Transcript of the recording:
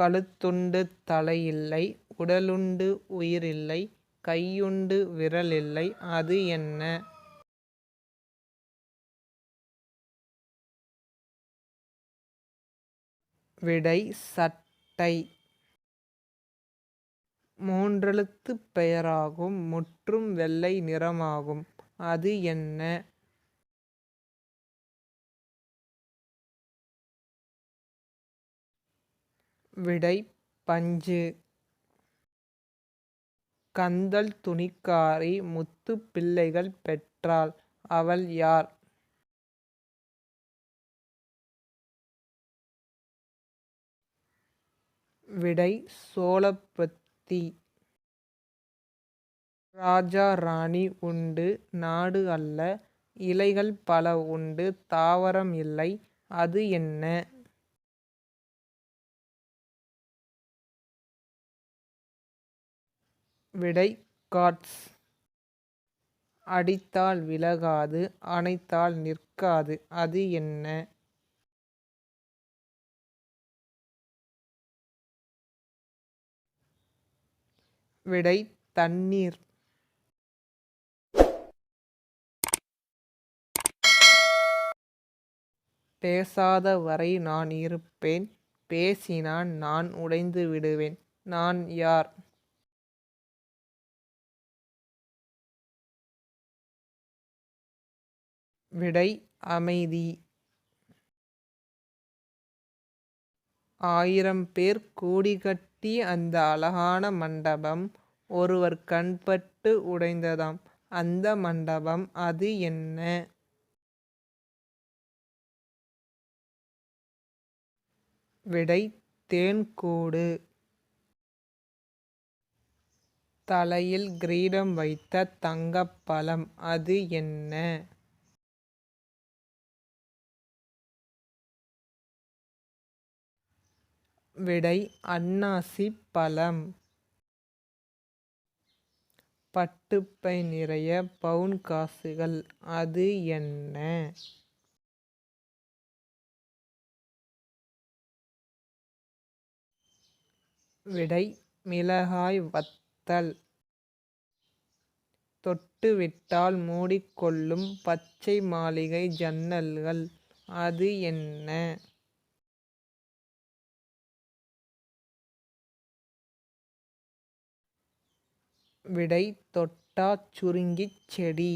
கழுத்துண்டு தலையில்லை உடலுண்டு உயிரில்லை கையுண்டு விரலில்லை அது என்ன? விடை சட்டை. மூன்றெழுத்து பெயராகும் முற்றும் வெள்ளை நிறமாகும் அது என்ன? விடை பஞ்சு. கந்தல் துணிக்காரி முத்து பிள்ளைகள் பெற்றாள். அவள் யார்? விடை சோழப்பத்தி ராஜா ராணி உண்டு நாடு அல்ல இலைகள் பல உண்டு தாவரம் இல்லை அது என்ன? விடை காட்ஸ். அடித்தால் விலகாது அணைத்தால் நிற்காது அது என்ன? விடை தண்ணீர். பேசாத வரை நான் இருப்பேன் பேசினான் நான் உடைந்து விடுவேன். நான் யார்? விடை அமைதி. ஆயிரம் பேர் கூடி கட்டி அந்த அழகான மண்டபம் ஒருவர் கண்பட்டு உடைந்ததாம். அந்த மண்டபம் அது என்ன? விடை தேன்கூடு. தலையில் கிரீடம் வைத்த தங்கப்பழம் அது என்ன? விடை அன்னாசி பழம். பட்டுப்பை நிறைய பவுன் காசுகள் அது என்ன? விடை மிளகாய் வத்தல். தொட்டுவிட்டால் மூடிக்கொள்ளும் பச்சை மாளிகை ஜன்னல்கள் அது என்ன? விடை தொட்டாச் சுருங்கிச் செடி.